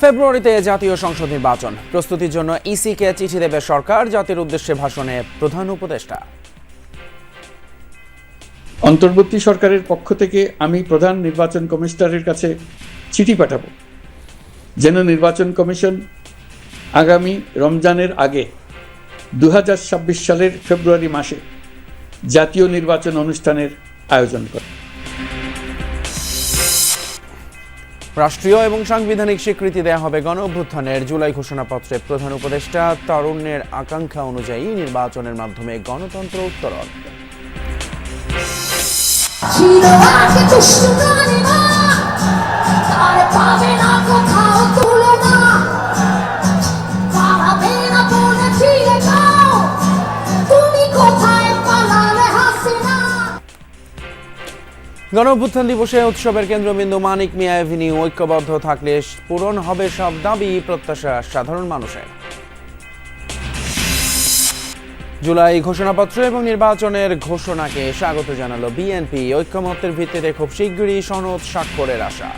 ফেব্রুয়ারিতে জাতীয় সংসদ নির্বাচন। প্রস্তুতির জন্য ইসিকে চিঠি দেবে সরকার, জাতির উদ্দেশ্যে ভাষণে প্রধান উপদেষ্টা। অন্তর্বর্তী সরকারের পক্ষ থেকে আমি প্রধান নির্বাচন কমিশনারের কাছে চিঠি পাঠাবো। যেন নির্বাচন কমিশন আগামী রমজানের আগে দু হাজার ছাব্বিশ সালের ফেব্রুয়ারি মাসে জাতীয় নির্বাচন অনুষ্ঠানের আয়োজন করে। রাষ্ট্রীয় এবং সাংবিধানিক স্বীকৃতি দেয়া হবে গণ অভ্যুত্থানের জুলাই ঘোষণাপত্রে প্রধান উপদেষ্টা তরুণের আকাঙ্ক্ষা অনুযায়ী নির্বাচনের মাধ্যমে গণতন্ত্র উত্তরণ। ছিল গণ অভ্যুত্থান দিবসে উৎসবের কেন্দ্রবিন্দু মানিক মিয়া এভিনিউ, ঐক্যবদ্ধ থাকলে পূরণ হবে সব দাবি প্রত্যাশা সাধারণ মানুষের। জুলাই ঘোষণাপত্র এবং নির্বাচনের ঘোষণাকে স্বাগত জানালো বিএনপি। ঐক্যমত্যের ভিত্তিতে খুব শীঘ্রই সনদ স্বাক্ষরের আশা।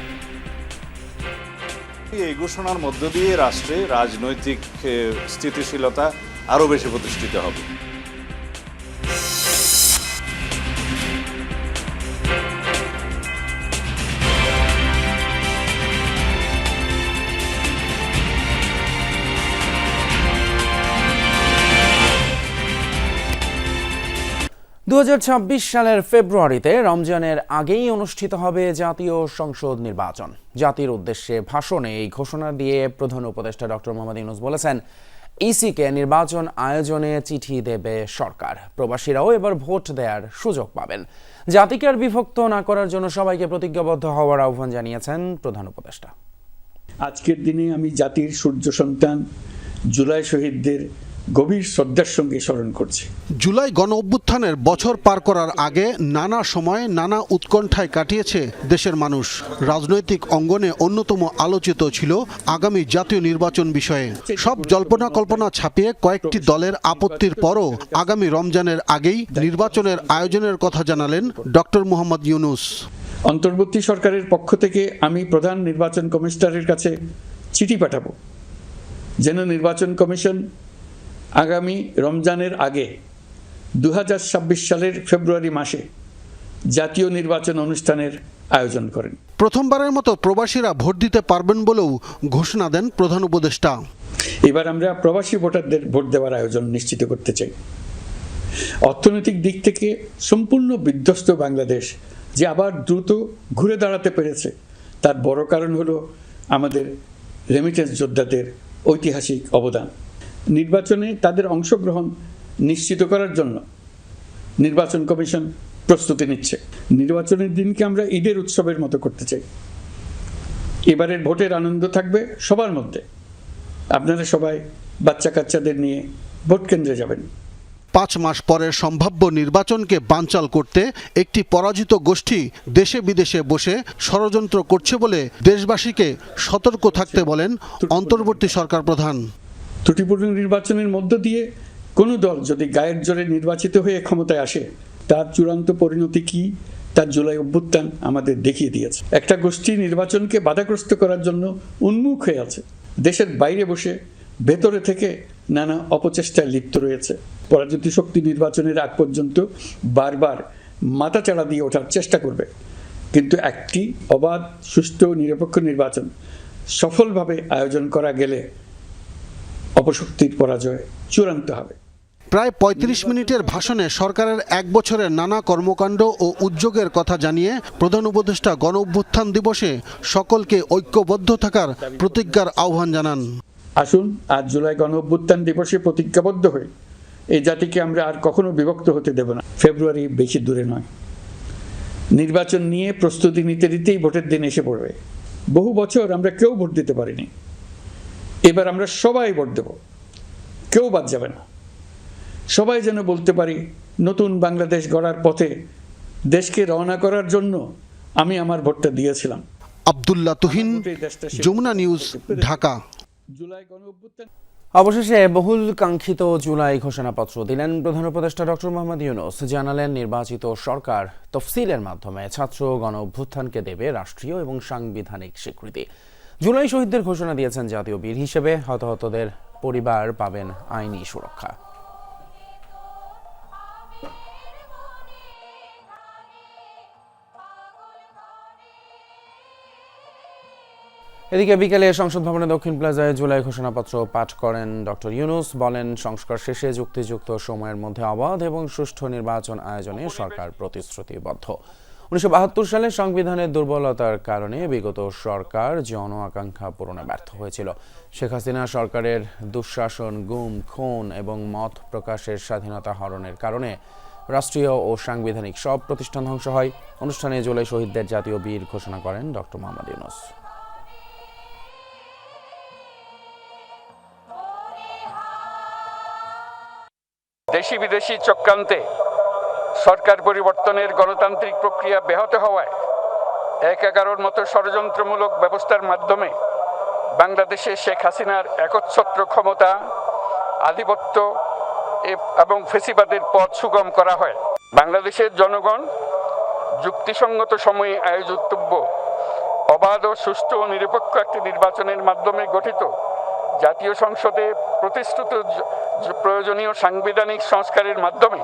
এই ঘোষণার মধ্য দিয়ে রাষ্ট্রে রাজনৈতিক স্থিতিশীলতা আরও বেশি প্রতিষ্ঠিত হবে। দু হাজার ছাব্বিশ সালের ফেব্রুয়ারিতে রমজানের আগেই অনুষ্ঠিত হবে জাতীয় সংসদ নির্বাচন। জাতির উদ্দেশ্যে ভাষণে এই ঘোষণা দিয়ে প্রধান উপদেষ্টা ডক্টর মোহাম্মদ ইউনুস বলেছেন, ইসিকে নির্বাচন আয়োজনে চিঠি দেবে সরকার। প্রবাসীরাও এবার ভোট দেওয়ার সুযোগ পাবেন। জাতিকে আর বিভক্ত না করার জন্য সবাইকে প্রতিজ্ঞাবদ্ধ হওয়ার আহ্বান জানিয়েছেন প্রধান উপদেষ্টা। আজকের দিনে আমি জাতির সূর্য সন্তান, জুলাই শহীদদের গভীর শ্রদ্ধার সঙ্গে স্মরণ করছি। জুলাই গণ অভ্যুত্থানের বছর পার করার আগে নানা সময়ে নানা উৎকণ্ঠায় কাটিয়েছে দেশের মানুষ। রাজনৈতিক অঙ্গনে অন্যতম আলোচিত ছিল আগামী জাতীয় নির্বাচন বিষয়ে। সব জল্পনা কল্পনা ছাপিয়ে কয়েকটি দলের আপত্তির পরও আগামী রমজানের আগেই নির্বাচনের আয়োজনের কথা জানালেন ডক্টর মোহাম্মদ ইউনুস। অন্তর্বর্তী সরকারের পক্ষ থেকে আমি প্রধান নির্বাচন কমিশনারের কাছে চিঠি পাঠাবো। যেন নির্বাচন কমিশন আগামী রমজানের আগে দু হাজার ছাব্বিশ সালের ফেব্রুয়ারি মাসে জাতীয় নির্বাচন অনুষ্ঠানের আয়োজন করেন। প্রথমবারের মতো প্রবাসীরা ভোট দিতে পারবেন বলেও ঘোষণা দেন প্রধান উপদেষ্টা। এবার আমরা প্রবাসী ভোটারদের ভোট দেওয়ার আয়োজন নিশ্চিত করতে চাই। অর্থনৈতিক দিক থেকে সম্পূর্ণ বিধ্বস্ত বাংলাদেশ যে আবার দ্রুত ঘুরে দাঁড়াতে পেরেছে তার বড় কারণ হলো আমাদের রেমিটেন্স যোদ্ধাদের ঐতিহাসিক অবদান। নির্বাচনে তাদের অংশগ্রহণ নিশ্চিত করার জন্য নির্বাচন কমিশন প্রস্তুতি নিচ্ছে। নির্বাচনের দিনকে আমরা ঈদের উৎসবের মতো করতে চাই। এবারের ভোটের আনন্দ থাকবে সবার মধ্যে। আপনারা সবাই বাচ্চা কাচ্চাদের নিয়ে ভোট কেন্দ্রে যাবেন। পাঁচ মাস পরের সম্ভাব্য নির্বাচনকে বানচাল করতে একটি পরাজিত গোষ্ঠী দেশে বিদেশে বসে ষড়যন্ত্র করছে বলে দেশবাসীকে সতর্ক থাকতে বলেন অন্তর্বর্তী সরকার প্রধান। ত্রুটিপূর্ণ নির্বাচনের মধ্য দিয়ে কোনো দল যদি গায়ের জোরে নির্বাচিত হয়ে ক্ষমতায় আসে, তার চূড়ান্ত পরিণতি কি? তার জুলাই অভ্যুত্থান আমাদের দেখিয়ে দিয়েছে। একটা গোষ্ঠী নির্বাচনকে বাধাগ্রস্ত করার জন্য উন্মুখ হয়ে আছে। দেশের বাইরে বসে ভেতরে থেকে নানা অপচেষ্টায় লিপ্ত রয়েছে। পরাজিত শক্তি নির্বাচনের আগ পর্যন্ত বারবার মাথাচাড়া দিয়ে ওঠার চেষ্টা করবে। কিন্তু একটি অবাধ, সুষ্ঠু নিরপেক্ষ নির্বাচন সফলভাবে আয়োজন করা গেলে অপশক্তির পরাজয় চূড়ান্ত হবে। প্রায় ৩৫ মিনিটের ভাষণে সরকারের এক বছরের নানা কর্মকাণ্ড ও উদ্যোগের কথা জানিয়ে প্রধান উপদেষ্টা গণ অভ্যুত্থান দিবসে সকলকে ঐক্যবদ্ধ থাকার প্রতিজ্ঞার আহ্বান জানান। আসুন আজ জুলাই গণ অভ্যুত্থান দিবসে প্রতিজ্ঞাবদ্ধ হই। এই জাতিকে আমরা আর কখনো বিভক্ত হতে দেব না। ফেব্রুয়ারি বেশি দূরে নয়। নির্বাচন নিয়ে প্রস্তুতি নিতে নিতেই ভোটের দিন এসে পড়বে। বহু বছর আমরা কেউ ভোট দিতে পারিনি। এবার আমরা সবাই ভোট দেব। কেউ বাদ যাবে না। সবাই যেন বলতে পারি নতুন বাংলাদেশ গড়ার পথে দেশকে রওনা করার জন্য আমি আমার ভোটটা দিয়েছিলাম। আবদুল্লাহ তুহিন যমুনা নিউজ ঢাকা। জুলাই গণঅভ্যুত্থান অবশেষে বহুল কাঙ্ক্ষিত জুলাই ঘোষণাপত্র দিলেন প্রধান উপদেষ্টা ডক্টর মোহাম্মদ ইউনুস। জানালেন নির্বাচিত সরকার তফসিলের মাধ্যমে ছাত্র গণ অভ্যুত্থানকে দেবে রাষ্ট্রীয় এবং সাংবিধানিক স্বীকৃতি। জুলাই শহীদদের ঘোষণা দিয়েছেন জাতীয় বীর হিসেবে। হতাহতদের পরিবার পাবেন আইনি সুরক্ষা। এদিকে বিকেলে সংসদ ভবনে দক্ষিণ প্লাজায় জুলাই ঘোষণাপত্র পাঠ করেন ডক্টর ইউনুস। বলেন, সংস্কার শেষে যুক্তিযুক্ত সময়ের মধ্যে অবাধ এবং সুষ্ঠু নির্বাচন আয়োজনে সরকার প্রতিশ্রুতিবদ্ধ। উনিশশো বাহাত্তর সালে সংবিধানের দুর্বলতার কারণে বিগত সরকার জন আকাঙ্ক্ষা পূরণে ব্যর্থ হয়েছিল। শেখ হাসিনা সরকারের দুঃশাসন, গুম, খুন এবং মত প্রকাশের স্বাধীনতা হরণের কারণে রাষ্ট্রীয় ও সাংবিধানিক সব প্রতিষ্ঠান ধ্বংস হয়। অনুষ্ঠানে জুলাই শহীদদের জাতীয় বীর ঘোষণা করেন ডক্টর মোহাম্মদ ইউনুস। দেশি বিদেশি চক্রান্তে সরকার পরিবর্তনের গণতান্ত্রিক প্রক্রিয়া ব্যাহত হওয়ায় এক এগারোর মতো ষড়যন্ত্রমূলক ব্যবস্থার মাধ্যমে বাংলাদেশে শেখ হাসিনার একচ্ছত্র ক্ষমতা, আধিপত্য এবং ফেসিবাদের পথ সুগম করা হয়। বাংলাদেশের জনগণ যুক্তিসঙ্গত সময়ে আয়োজিতব্য অবাধ ও সুষ্ঠু ও নিরপেক্ষ একটি নির্বাচনের মাধ্যমে গঠিত জাতীয় সংসদে জ- প্রয়োজনীয় সাংবিধানিক সংস্কারের মাধ্যমে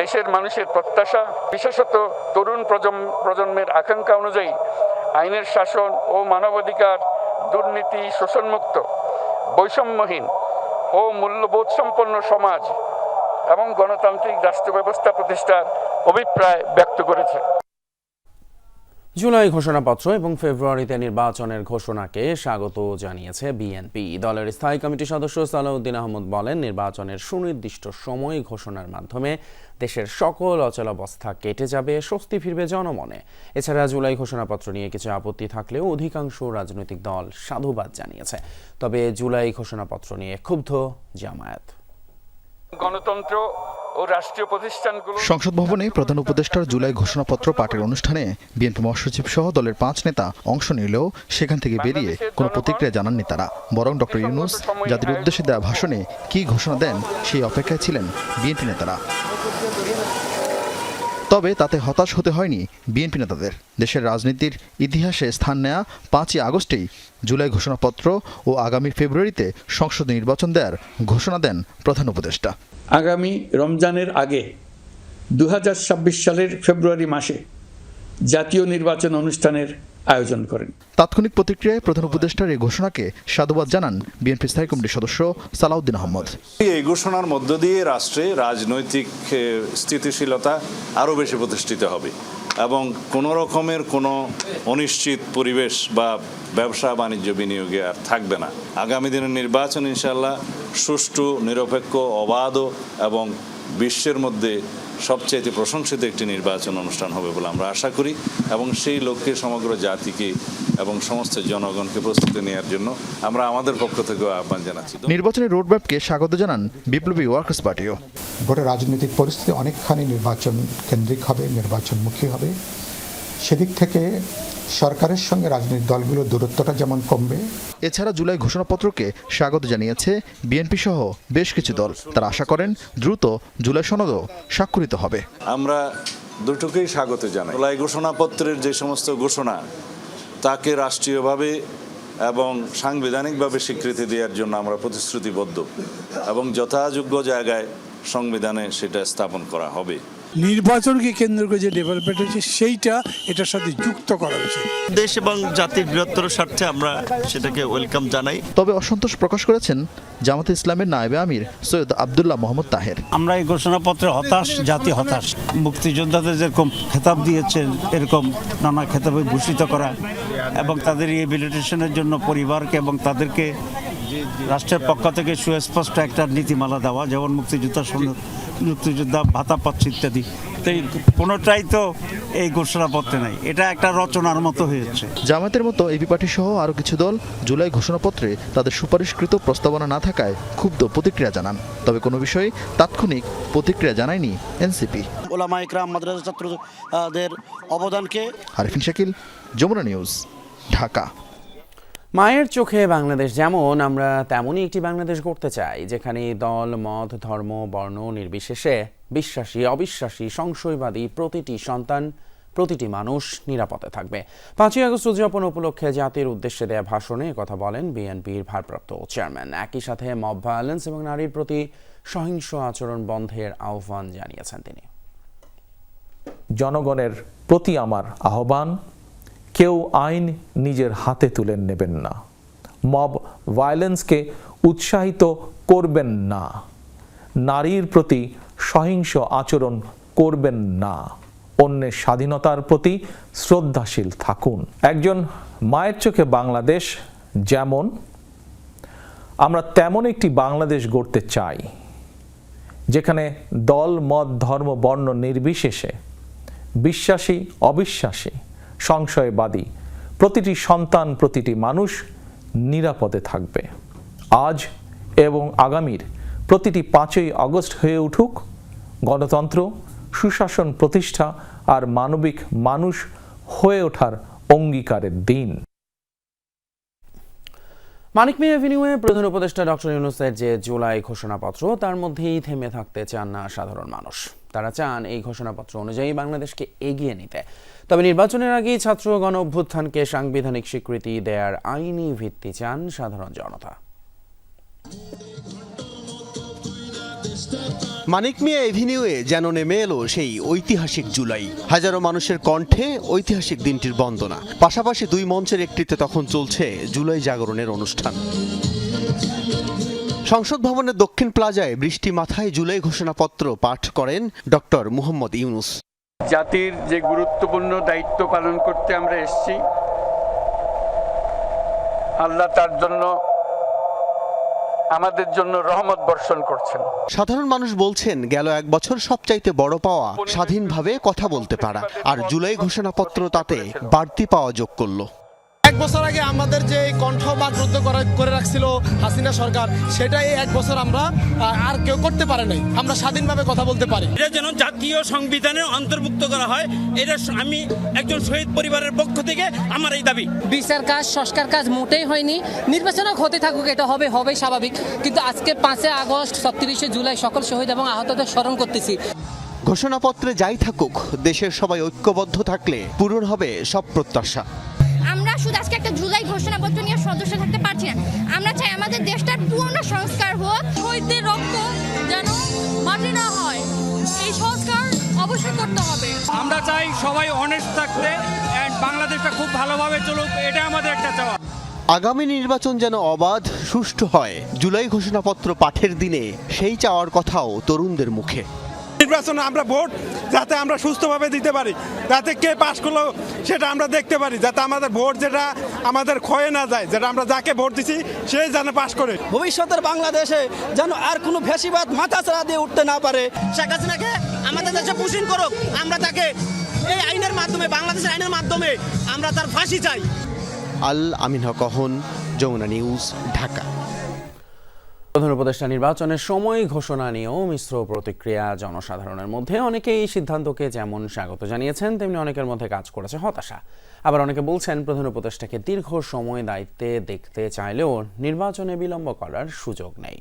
দেশের মানুষের প্রত্যাশা, বিশেষত তরুণ প্রজন্ম, প্রজন্মের আকাঙ্ক্ষা অনুযায়ী আইনের শাসন ও মানবাধিকার দুর্নীতি শোষণমুক্ত, বৈষম্যহীন ও মূল্যবোধ সম্পন্ন সমাজ এবং গণতান্ত্রিক রাষ্ট্র ব্যবস্থা প্রতিষ্ঠার অভিপ্রায় ব্যক্ত করেছে। জুলাই ঘোষণাপত্র এবং ফেব্রুয়ারিতে নির্বাচনের ঘোষণাকে স্বাগত জানিয়েছে বিএনপি। দলের স্থায়ী কমিটির সদস্য সালাউদ্দিন আহমদ বলেন, নির্বাচনের সুনির্দিষ্ট সময় ঘোষণার মাধ্যমে দেশের সকল অচলাবস্থা কেটে যাবে, স্বস্তি ফিরবে জনমনে। এছাড়া জুলাই ঘোষণাপত্র নিয়ে কিছু আপত্তি থাকলেও অধিকাংশ রাজনৈতিক দল সাধুবাদ জানিয়েছে। তবে জুলাই ঘোষণাপত্র নিয়ে ক্ষুব্ধ জামায়াত। গণতন্ত্র ও রাষ্ট্রীয় প্রতিষ্ঠানগুলো সংসদ ভবনে প্রধান উপদেষ্টার জুলাই ঘোষণাপত্র পাঠের অনুষ্ঠানে বিএনপি মহাসচিব সহ দলের পাঁচ নেতা অংশ নিলেও সেখান থেকে বেরিয়ে কোনো প্রতিক্রিয়া জানাননি তারা। বরং ডক্টর ইউনুস জাতির উদ্দেশ্যে দেওয়া ভাষণে কি ঘোষণা দেন সেই অপেক্ষায় ছিলেন বিএনপি নেতারা। তবে তাতে হতাশ হতে হয়নি বিএনপি নেতাদের। দেশের রাজনীতির ইতিহাসে স্থান নেয়া পাঁচই আগস্টেই জুলাই ঘোষণাপত্র ও আগামী ফেব্রুয়ারিতে সংসদ নির্বাচন দেওয়ার ঘোষণা দেন প্রধান উপদেষ্টা। আগামী রমজানের আগে দু হাজার ছাব্বিশ সালের ফেব্রুয়ারি মাসে জাতীয় নির্বাচন অনুষ্ঠানের আয়োজন করেন। তাৎক্ষণিক প্রতিক্রিয়ায় প্রধান উপদেষ্টার এই ঘোষণাকে সাধুবাদ জানান বিএনপি স্থায়ী কমিটির সদস্য সালাউদ্দিন আহমদ। এই ঘোষণার মধ্য দিয়ে রাষ্ট্রে রাজনৈতিক স্থিতিশীলতা আরও বেশি প্রতিষ্ঠিত হবে এবং কোনো রকমের কোনো অনিশ্চিত পরিবেশ বা ব্যবসা বাণিজ্য বিনিয়োগে আর থাকবে না। আগামী দিনের নির্বাচন ইনশাল্লাহ সুষ্ঠু নিরপেক্ষ অবাধ এবং বিশ্বের মধ্যে সবচেয়ে প্রশংসিত একটি নির্বাচন অনুষ্ঠান হবে বলে আমরা আশা করি এবং সেই লক্ষ্যে সমগ্র জাতিকে এবং সমস্ত জনগণকে প্রস্তুতি নেওয়ার জন্য আমরা আমাদের পক্ষ থেকেও আহ্বান জানাচ্ছি। নির্বাচনের রোডম্যাপকে স্বাগত জানান বিপ্লবী ওয়ার্কার্স পার্টিও। গোটা রাজনৈতিক পরিস্থিতি অনেকখানি নির্বাচন কেন্দ্রিক হবে নির্বাচনমুখী হবে। সেদিক থেকে সরকারের সঙ্গে রাজনৈতিক দলগুলোর দূরত্বটা যেমন কমবে। এছাড়া জুলাই ঘোষণাপত্রকে স্বাগত জানিয়েছে বিএনপি সহ বেশ কিছু দল। তারা আশা করেন দ্রুত জুলাই সনদও স্বাক্ষরিত হবে। আমরা দুটোকেই স্বাগত জানাই। জুলাই ঘোষণাপত্রের যে সমস্ত ঘোষণা তাকে রাষ্ট্রীয়ভাবে এবং সাংবিধানিকভাবে স্বীকৃতি দেওয়ার জন্য আমরা প্রতিশ্রুতিবদ্ধ এবং যথাযোগ্য জায়গায় সংবিধানে সেটা স্থাপন করা হবে। নির্বাচনকে কেন্দ্র করে যে ডেভেলপমেন্ট হচ্ছে সেইটা এটার সাথে যুক্ত করা উচিত দেশ এবং জাতির বৃহত্তর স্বার্থে আমরা সেটাকে ওয়েলকাম জানাই। তবে অসন্তোষ প্রকাশ করেছেন জামাতে ইসলামের নায়েবে আমির সৈয়দ আবদুল্লাহ মোহাম্মদ তাহের। আমরা এই ঘোষণাপত্রে হতাশ জাতি হতাশ। মুক্তিযোদ্ধাদের যেরকম খেতাব দিয়েছেন এরকম নানা খেতাবে ভূষিত করা এবং তাদের রিহেবিলিটেশনের জন্য পরিবারকে এবং তাদেরকে রাষ্ট্রের পক্ষ থেকে সুস্পষ্ট একটা নীতিমালা দেওয়া যেমন মুক্তিযোদ্ধা সন- মুক্তিযোদ্ধা ভাতা পাচ্ছে ইত্যাদি। তো এই কোনোটাই তো এই ঘোষণাপত্রে নাই। এটা একটা রচনার মতো হয়েছে। জামায়াতের মতো এবি পার্টি সহ আরও কিছু দল জুলাই ঘোষণাপত্রে তাদের সুপারিশকৃত প্রস্তাবনা না থাকায় ক্ষুব্ধ প্রতিক্রিয়া জানান। তবে কোনো বিষয়ে তাৎক্ষণিক প্রতিক্রিয়া জানায়নি এনসিপি। ওলামা ইকরাম মাদ্রাসা ছাত্রদের অবদানকে আরিফিন শাকিল যমুনা নিউজ ঢাকা। মায়ের চোখে বাংলাদেশ যেমন, আমরা তেমনই একটি বাংলাদেশ গড়তে চাই, যেখানে দল, মত, ধর্ম, বর্ণ, নির্বিশেষে বিশ্বাসী, অবিশ্বাসী, সংশয়বাদী প্রতিটি সন্তান, প্রতিটি মানুষ নিরাপদে থাকবে। পাঁচই আগস্ট উদযাপন উপলক্ষে জাতির উদ্দেশ্যে দেয়া ভাষণে কথা বলেন বিএনপির ভারপ্রাপ্ত চেয়ারম্যান। একই সাথে মব ভায়োলেন্স এবং নারীর প্রতি সহিংস আচরণ বন্ধের আহ্বান জানিয়েছেন তিনি। জনগণের প্রতি আমার আহ্বান কেউ আইন নিজের হাতে তুলে নেবেন না। মব ভায়োলেন্সকে উৎসাহিত করবেন না। নারীর প্রতি সহিংস আচরণ করবেন না। অন্যের স্বাধীনতার প্রতি শ্রদ্ধাশীল থাকুন। একজন মায়ের চোখে বাংলাদেশ যেমন, আমরা তেমন একটি বাংলাদেশ গড়তে চাই, যেখানে দল, মত, ধর্ম, বর্ণ নির্বিশেষে, বিশ্বাসী, অবিশ্বাসী সংশয়বাদী। প্রতিটি সন্তান, প্রতিটি মানুষ নিরাপদে থাকবে। আজ এবং আগামীর প্রতিটি পাঁচই আগস্ট হয়ে উঠুক, গণতন্ত্র, সুশাসন প্রতিষ্ঠা আর মানবিক মানুষ হয়ে ওঠার অঙ্গীকারের দিন। মানিক মিয়া এভিনিউয়ে প্রধান উপদেষ্টা ডক্টর ইউনুসের যে জুলাই ঘোষণাপত্র, তার মধ্যেই থেমে থাকতে চান না সাধারণ মানুষ। তারা চান এই ঘোষণাপত্র অনুযায়ী বাংলাদেশকে এগিয়ে নিতে। তবে নির্বাচনের আগেই ছাত্র গণ অভ্যুত্থানকে সাংবিধানিক স্বীকৃতি দেওয়ার আইনি ভিত্তি চান সাধারণ জনতা। মানিক মিয়া এভিনিউয়ে যেন নেমে এলো সেই ঐতিহাসিক জুলাই। হাজারো মানুষের কণ্ঠে ঐতিহাসিক দিনটির বন্দনা। পাশাপাশি দুই মঞ্চের একটিতে তখন চলছে জুলাই জাগরণের অনুষ্ঠান। সংসদ ভবনের দক্ষিণ প্লাজায় বৃষ্টি মাথায় জুলাই ঘোষণাপত্র পাঠ করেন ডক্টর মুহম্মদ ইউনুস। জাতির যে গুরুত্বপূর্ণ দায়িত্ব পালন করতে আমরা এসেছি আল্লাহ তার জন্য আমাদের জন্য রহমত বর্ষণ করছেন। সাধারণ মানুষ বলছেন গেল এক বছর সবচাইতে বড় পাওয়া স্বাধীনভাবে কথা বলতে পারা। আর জুলাই ঘোষণাপত্র তাতে বাড়তি পাওয়া যোগ করল। বছর আগে আমাদের যে কণ্ঠ বাকরুদ্ধ করে- করে রাখছিল হাসিনা সরকার সেটা এই এক বছর আমরা আর কেউ করতে পারে নাই। আমরা স্বাধীনভাবে কথা বলতে পারি। এটা যেন জাতীয় সংবিধানে অন্তর্ভুক্ত করা হয় এটা আমি একজন শহীদ পরিবারের পক্ষ থেকে আমার এই দাবি। বিচার কাজ সংস্কার কাজ মোটেই হয়নি। নির্বাচনও হতে থাকুক এটা হবে হবে স্বাভাবিক। কিন্তু আজকে পাঁচে আগস্ট ছত্রিশে জুলাই সকল শহীদ এবং আহতদের স্মরণ করতেছি। ঘোষণাপত্রে যাই থাকুক দেশের সবাই ঐক্যবদ্ধ থাকলে পূরণ হবে সব প্রত্যাশা। শুধু আজকে একটা জুলাই ঘোষণাপত্র নিয়ে সদস্য থাকতে পারছি না। আমরা চাই আমাদের দেশটার পূর্ণ সংস্কার হোক। শহীদদের রক্ত যেন মাটি না হয়। এই সংস্কার অবশ্যই করতে হবে। আমরা চাই সবাই অনেস্ট থাকতে বাংলাদেশটা খুব ভালোভাবে চলুক এটা আমাদের একটা চাওয়া। আগামী নির্বাচন যেন অবাধ সুষ্ঠু হয়। জুলাই ঘোষণাপত্র পাঠের দিনে সেই চাওয়ার কথাও তরুণদের মুখে। নির্বাচনে আমরা ভোট যাতে আমরা সুস্থভাবে দিতে পারি যাতে কে পাশ করল সেটা আমরা দেখতে পারি যাতে আমাদের ভোট যেটা আমাদের ক্ষয়ে না যায় যেটা আমরা যাকে ভোট দিছি সে যেন পাশ করে। ভবিষ্যতের বাংলাদেশে যেন আর কোনো ফেসিবাদ মাথা ছাড়া দিয়ে উঠতে না পারে। শেখ হাসিনাকে আমাদের দেশে পুষিন করুক আমরা তাকে এই আইনের মাধ্যমে বাংলাদেশের আইনের মাধ্যমে আমরা তার ফাঁসি চাই। আল আমিন হক যমুনা নিউজ ঢাকা। প্রধান উপদেষ্টা নির্বাচনের সময় ঘোষণা নিয়েও মিশ্র প্রতিক্রিয়া জনসাধারণের মধ্যে অনেকে এই সিদ্ধান্তকে যেমন স্বাগত জানিয়েছেন তেমনি অনেকের মধ্যে কাজ করেছে হতাশা। আবার অনেকে বলছেন প্রধান উপদেষ্টাকে দীর্ঘ সময় দায়িত্বে দেখতে চাইলেও নির্বাচনে বিলম্ব করার সুযোগ নেই।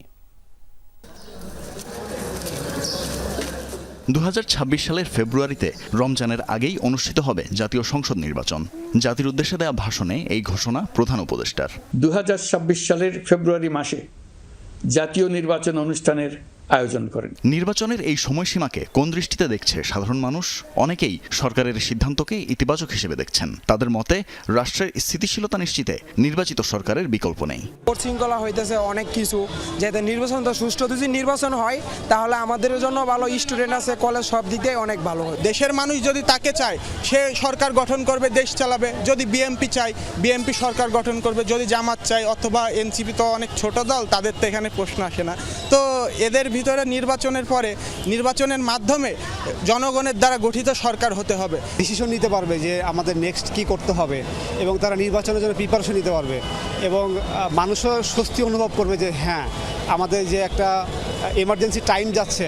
দুই হাজার ছাব্বিশ সালের ফেব্রুয়ারিতে রমজানের আগেই অনুষ্ঠিত হবে জাতীয় সংসদ নির্বাচন। জাতির উদ্দেশ্যে দেওয়া ভাষণে এই ঘোষণা প্রধান উপদেষ্টার। দুহাজার ছাব্বিশ সালের ফেব্রুয়ারি মাসে জাতীয় নির্বাচন অনুষ্ঠানের আয়োজন করেন। নির্বাচনের এই সময়সীমাকে কোন দৃষ্টিতে দেখছে সাধারণ মানুষ? অনেকেই সরকারের সিদ্ধান্তকে ইতিবাচক হিসেবে দেখছেন। তাদের মতে রাষ্ট্রের স্থিতিশীলতা নিশ্চিতে নির্বাচিত সরকারের বিকল্প নেই। শৃঙ্খলা হইতেছে অনেক কিছু। যাতে নির্বাচন তো সুষ্ঠু যদি নির্বাচন হয় তাহলে আমাদের জন্য ভালো স্টুডেন্ট আছে কলেজ সব দিক দিয়ে অনেক ভালো। হয় দেশের মানুষ যদি তাকে চায় সে সরকার গঠন করবে দেশ চালাবে। যদি বিএমপি চায় বিএমপি সরকার গঠন করবে। যদি জামাত চায় অথবা এনসিপি তো অনেক ছোট দল তাদের তো এখানে প্রশ্ন আসে না। তো এদের ভিতরে নির্বাচনের পরে নির্বাচনের মাধ্যমে জনগণের দ্বারা গঠিত সরকার হতে হবে। ডিসিশন নিতে পারবে যে আমাদের নেক্সট কি করতে হবে এবং তারা নির্বাচনের জন্য প্রিপারেশন নিতে পারবে এবং মানুষও স্বস্তি অনুভব করবে যে হ্যাঁ আমাদের যে একটা এমার্জেন্সি টাইম যাচ্ছে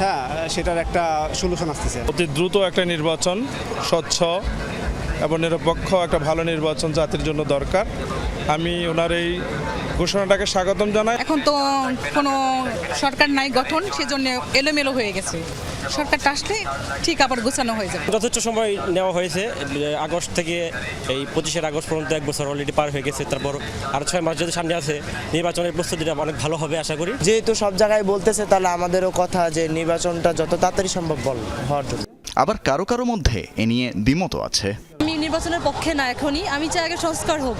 হ্যাঁ সেটার একটা সলিউশন আসতেছে। অতি দ্রুত একটা নির্বাচন স্বচ্ছ এবং নিরপেক্ষ একটা ভালো নির্বাচন জাতির জন্য দরকার। আমি ওনার এই ঘোষণাটাকে স্বাগতম জানাই। এখন তো কোনো সরকার নাই গঠন সেজন্য এলোমেলো হয়ে গেছে। সরকারটা আসলে ঠিক আবার গোছানো হয়ে যাবে। যথেষ্ট সময় নেওয়া হয়েছে আগস্ট থেকে এই পঁচিশের আগস্ট পর্যন্ত এক বছর অলরেডি পার হয়ে গেছে তারপর আরও ছয় মাস যদি সামনে আছে নির্বাচনের প্রস্তুতিটা অনেক ভালো হবে আশা করি। যেহেতু সব জায়গায় বলতেছে তাহলে আমাদেরও কথা যে নির্বাচনটা যত তাড়াতাড়ি সম্ভব বল হওয়ার জন্য। আবার কারও কারও মধ্যে এ নিয়ে দ্বিমতও আছে। নির্বাচনের পক্ষে না এখনই। আমি চাই আগে সংস্কার হোক।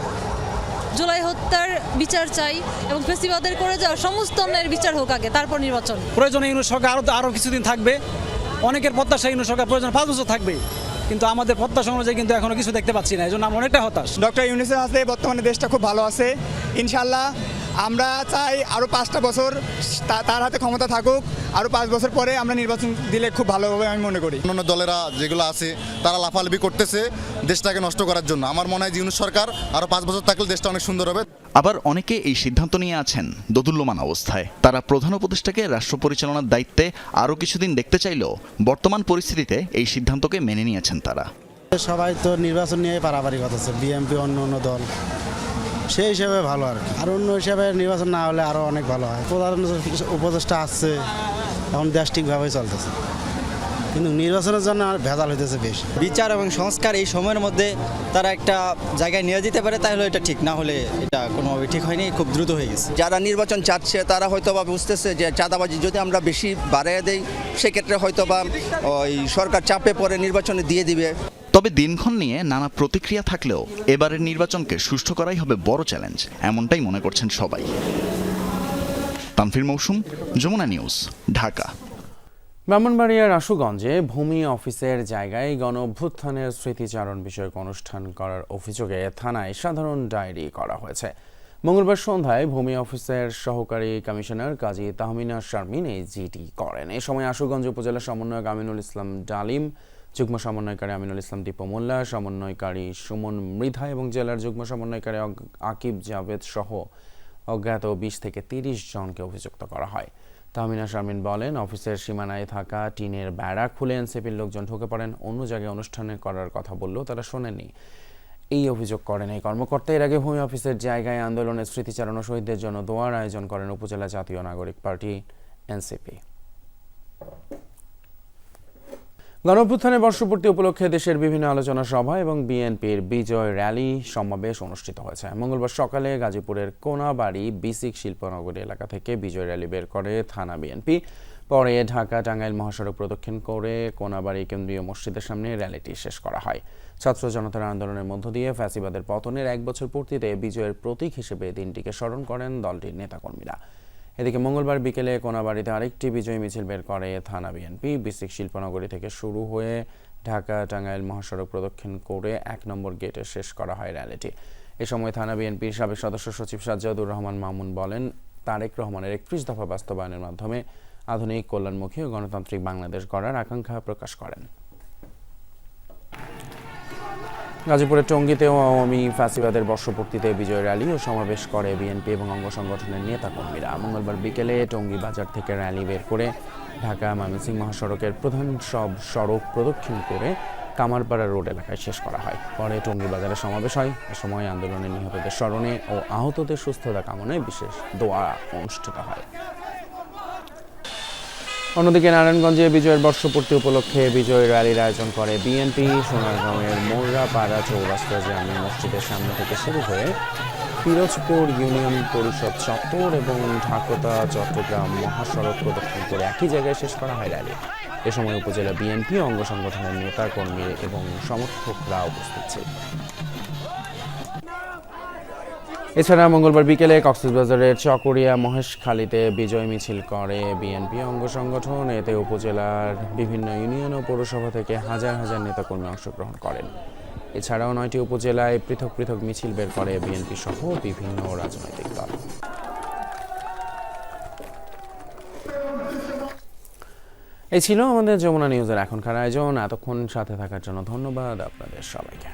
জুলাই হত্যার বিচার চাই এবং ফেসিবাদের করে যাওয়া সমস্ত অন্যায়ের বিচার হোক আগে তারপর নির্বাচন। প্রয়োজনে ইউনুস সরকার আরও আরও কিছুদিন থাকবে। অনেকের প্রত্যাশা ইউনুস সরকার প্রয়োজন পাঁচ বছর থাকবে। কিন্তু আমাদের প্রত্যাশা অনুযায়ী কিন্তু এখনও কিছু দেখতে পাচ্ছি না। এই জন্য আমরা অনেকটা হতাশ। ডক্টর ইউনিসের হাতে বর্তমানে দেশটা খুব ভালো আছে। ইনশাল্লাহ আমরা চাই আরও পাঁচটা বছর তা- তার হাতে ক্ষমতা থাকুক আরও পাঁচ বছর পরে আমরা নির্বাচন দিলে খুব ভালো হবে আমি মনে করি। অন্যান্য দলেরা যেগুলো আছে তারা লাফালাফি করতেছে দেশটাকে নষ্ট করার জন্য। আমার মনে হয় যে ইউনুস সরকার আরও পাঁচ বছর থাকলে দেশটা অনেক সুন্দর হবে। আবার অনেকে এই সিদ্ধান্ত নিয়ে আছেন দোদুল্যমান অবস্থায়। তারা প্রধান উপদেষ্টাকে রাষ্ট্র পরিচালনার দায়িত্বে আরও কিছুদিন দেখতে চাইলেও বর্তমান পরিস্থিতিতে এই সিদ্ধান্তকে মেনে নিয়েছেন তারা। সবাই তো নির্বাচন নিয়ে পারাপারি কথা বিএমপি অন্য অন্য দল। সেই হিসাবে ভালো আর কি। আর অন্য হিসাবে নির্বাচন না হলে আরও অনেক ভালো হয়। প্রধান উপদেষ্টা আসছে এখন দেশ ঠিকভাবেই চলতেছে। কিন্তু নির্বাচনের জন্য আর ভেজাল হইতেছে বেশি। বিচার এবং সংস্কার এই সময়ের মধ্যে তারা একটা জায়গায় নিয়ে যেতে পারে তাহলে এটা ঠিক। না হলে এটা কোনোভাবে ঠিক হয়নি খুব দ্রুত হয়ে গেছে। যারা নির্বাচন চাচ্ছে তারা হয়তো বা বুঝতেছে যে চাঁদাবাজি যদি আমরা বেশি বাড়িয়ে দেই সেক্ষেত্রে হয়তো বা ওই সরকার চাপে পরে নির্বাচনে দিয়ে দিবে। তবে দিনক্ষণ নিয়ে নানা প্রতিক্রিয়া থাকলেও এবারের নির্বাচনকে সুষ্ঠু করাই হবে বড় চ্যালেঞ্জ, এমনটাই মনে করছেন সবাই। তানফির মৌসুম, যমুনা নিউজ, ঢাকা। ব্রাহ্মণবাড়িয়ার আশুগঞ্জে ভূমি অফিসের জায়গায় গণ অভ্যুত্থানের স্মৃতিচারণ বিষয়ক অনুষ্ঠান করার অভিযোগে থানায় সাধারণ ডায়েরি করা হয়েছে। মঙ্গলবার সন্ধ্যায় ভূমি অফিসের সহকারী কমিশনার কাজী তাহমিনা শারমিন এই জিডি করেন। এ সময় আশুগঞ্জ উপজেলা সমন্বয়ক আমিনুল ইসলাম ডালিম যুগ্ম সমন্বয়কারী আমিনুল ইসলাম দীপু মোল্লা, সমন্বয়কারী সুমন মৃধা এবং জেলার যুগ্ম সমন্বয়কারী আকিব জাভেদ সহ অজ্ঞাত বিশ থেকে তিরিশ জনকে অভিযুক্ত করা হয়। তাহমিনা শারমিন বলেন, অফিসের সীমানায় থাকা টিনের বেড়া খুলে এনসিপির লোকজন ঢুকে পড়েন। অন্য জায়গায় অনুষ্ঠানে করার কথা বললেও তারা শোনেনি এই অভিযোগ করেন এই কর্মকর্তা। এর আগে ভূমি অফিসের জায়গায় আন্দোলনের স্মৃতিচারণ শহীদদের জন্য দোয়ার আয়োজন করেন উপজেলা জাতীয় নাগরিক পার্টি, এনসিপি। গণঅভ্যুত্থানের বর্ষপূর্তি উপলক্ষে দেশের বিভিন্ন আলোচনা সভা এবং বিএনপির বিজয় র্যালি সমাবেশ অনুষ্ঠিত হয়েছে। মঙ্গলবার সকালে গাজীপুরের কোনাবাড়ি বিসিক শিল্পনগরী এলাকা থেকে বিজয় র্যালি বের করে থানা বিএনপি। পরে ঢাকা টাঙ্গাইল মহাসড়ক প্রদক্ষিণ করে কোনাবাড়ি কেন্দ্রীয় মসজিদের সামনে র্যালিটি শেষ করা হয়। ছাত্র জনতার আন্দোলনের মধ্য দিয়ে ফ্যাসিবাদের পতনের এক বছর পূর্তিতে বিজয়ের প্রতীক হিসেবে দিনটিকে স্মরণ করেন দলটির নেতাকর্মীরা। এদিকে মঙ্গলবার বিকেলে কোনাবাড়িতে আরেকটি বিজয় মিছিল বের করে থানা বিএনপি। বিসিক শিল্পনগরী থেকে শুরু হয়ে ঢাকা টাঙ্গাইল মহাসড়ক প্রদক্ষিণ করে এক নম্বর গেটে শেষ করা হয় র্যালিটি। এ সময় থানা বিএনপির সাবেক সদস্য সচিব সাজ্জাদুর রহমান মামুন বলেন, তারেক রহমানের একত্রিশ দফা বাস্তবায়নের মাধ্যমে আধুনিক, কল্যাণমুখী ও গণতান্ত্রিক বাংলাদেশ গড়ার আকাঙ্ক্ষা প্রকাশ করেন। গাজীপুরের টঙ্গীতেও আওয়ামী ফ্যাসিবাদের বর্ষপূর্তিতে বিজয় র্যালি ও সমাবেশ করে বিএনপি এবং অঙ্গ সংগঠনের নেতাকর্মীরা। মঙ্গলবার বিকেলে টঙ্গী বাজার থেকে র্যালি বের করে ঢাকা ময়মনসিংহ মহাসড়কের প্রধান সব সড়ক প্রদক্ষিণ করে কামারপাড়া রোড এলাকায় শেষ করা হয়। পরে টঙ্গী বাজারে সমাবেশ হয়। এ সময় আন্দোলনে নিহতদের স্মরণে ও আহতদের সুস্থতা কামনায় বিশেষ দোয়া অনুষ্ঠিত হয়। অন্যদিকে নারায়ণগঞ্জে বিজয়ের বর্ষপূর্তি উপলক্ষে বিজয় র্যালির আয়োজন করে বিএনপি, সোনারগাঁওয়ের মোর্রাপাড়া চৌরাস্তা জামি মসজিদের সামনে থেকে শুরু হয়ে পিরোজপুর ইউনিয়ন পরিষদ চত্বর এবং ঢাকতা, চট্টগ্রাম মহাসড়ক প্রদক্ষিণ করে একই জায়গায় শেষ করা হয় র্যালি। এ সময় উপজেলা বিএনপি অঙ্গ সংগঠনের নেতা কর্মী এবং সমর্থকরা উপস্থিত ছিলেন। এছাড়া মঙ্গলবার বিকেলে কক্সবাজারের চকরিয়া মহেশখালীতে বিজয় মিছিল করে বিএনপি অঙ্গ সংগঠন। এতে উপজেলার বিভিন্ন ইউনিয়ন ও পৌরসভা থেকে হাজার হাজার নেতাকর্মী অংশগ্রহণ করেন। এছাড়াও নয়টি উপজেলায় পৃথক পৃথক মিছিল বের করে বিএনপি সহ বিভিন্ন রাজনৈতিক দল। এই ছিল আমাদের যমুনা নিউজের এখনকার আয়োজন। এতক্ষণ সাথে থাকার জন্য ধন্যবাদ আপনাদের সবাইকে।